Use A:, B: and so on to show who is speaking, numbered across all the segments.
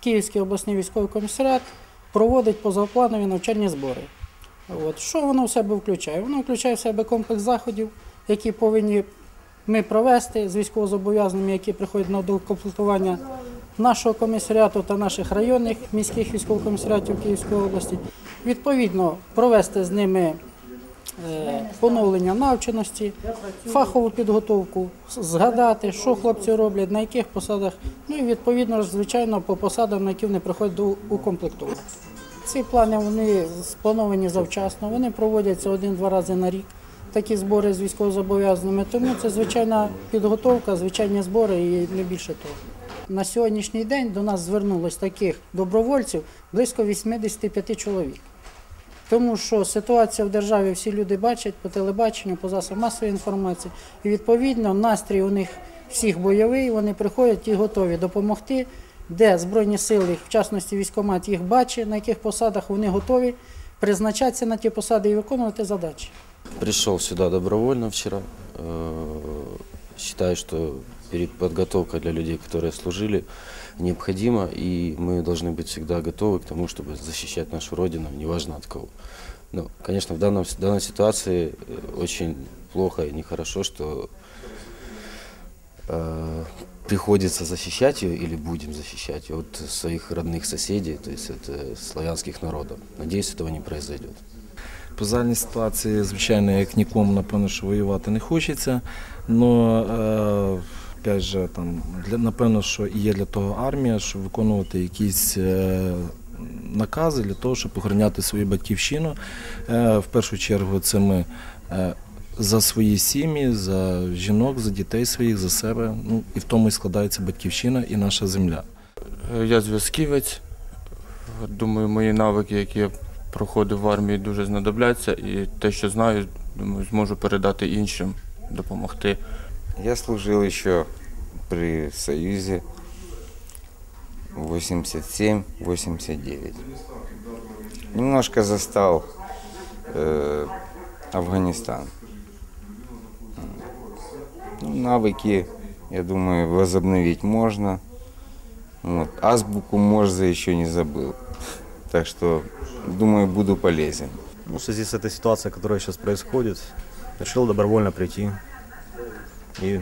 A: Київський обласний військовий комісаріат проводить позапланові навчальні збори. От. Що воно в себе включає? Воно включає в себе комплекс заходів, які повинні ми провести з військовозобов'язаними, які приходять на докомплектування нашого комісаріату та наших районних міських військових комісаріатів Київської області. Відповідно, провести з ними поновлення навченості, фахову підготовку, згадати, що хлопці роблять, на яких посадах, ну і відповідно, звичайно, по посадам, на які вони приходять до укомплектування. Ці плани вони сплановані завчасно, вони проводяться один-два рази на рік. Такі збори з військовозобов'язаними, тому це звичайна підготовка, звичайні збори і не більше того. На сьогоднішній день до нас звернулось таких добровольців близько 85 чоловік. Тому що ситуація в державі всі люди бачать по телебаченню, по засобам масової інформації. І відповідно настрій у них всіх бойовий, вони приходять і готові допомогти, де Збройні сили, в частності військкомат, їх бачить, на яких посадах вони готові призначатися на ті посади і виконувати задачі.
B: Пришел сюда добровольно вчера. Считаю, что перед подготовкой для людей, которые служили, необходима, и мы должны быть всегда готовы к тому, чтобы защищать нашу Родину, неважно от кого. Ну, конечно, в данном, в данной ситуации э, очень плохо и нехорошо, что э, приходится защищать ее или будем защищать ее от своих родных соседей, то есть от э, славянских народов. Надеюсь, этого не произойдет.
C: По загальній ситуації, звичайно, як нікому, напевно, що воювати не хочеться. Но, е, опять же, там, для, напевно, що і є для того армія, щоб виконувати якісь е, накази для того, щоб охороняти свою батьківщину. Е, в першу чергу це ми е, за свої сім'ї, за жінок, за дітей своїх, за себе. Ну, і в тому і складається батьківщина і наша земля.
D: Я зв'язківець. Думаю, мої навики, які я проходив в армії, дуже знадобляться. І те, що знаю, думаю, зможу передати іншим, допомогти.
E: Я служил еще при Союзе 87-89. Немножко застал э, Афганистан. Ну, навыки, я думаю, возобновить можно. Вот. Азбуку Морзе еще не забыл. Так что, думаю, буду полезен.
F: Ну, в связи с этой ситуацией, которая сейчас происходит, решил добровольно прийти і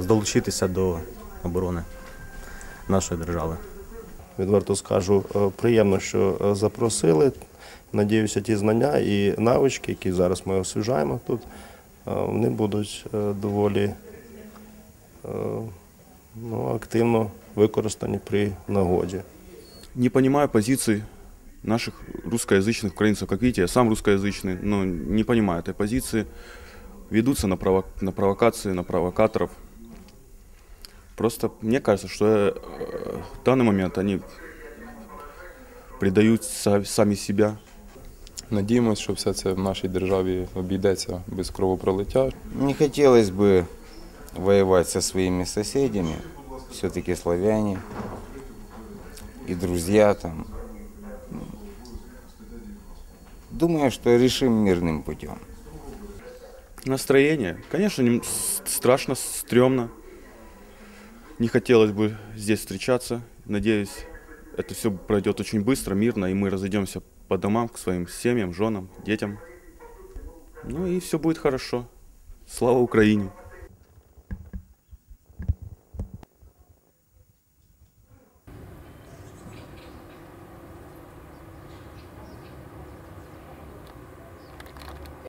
F: долучитися до оборони нашої держави.
G: Відверто скажу, е, приємно, що е, запросили. Надіюся, ті знання і навички, які зараз ми освіжаємо тут, е, вони будуть доволі ну, активно використані при нагоді.
H: не понимаю позиции наших русскоязычных украинцев. Как видите, я сам русскоязычный, но не понимаю этой позиции. Ведутся на, прово- на провокации, на провокаторов. Просто мне кажется, что э, в данный момент они предают са- сами себя.
I: Надіємося, що все це в нашій державі обійдеться без кровопролиття.
E: Не хотелось бы воевать со своими соседями, все-таки славяне и друзья там. Думаю, что решим мирным путем.
H: Настроение, конечно, страшно, стрёмно. Не хотелось бы здесь встречаться. Надеюсь, это все пройдет очень быстро, мирно, и мы разойдемся по домам к своим семьям, женам, детям. Ну и все будет хорошо. Слава Украине!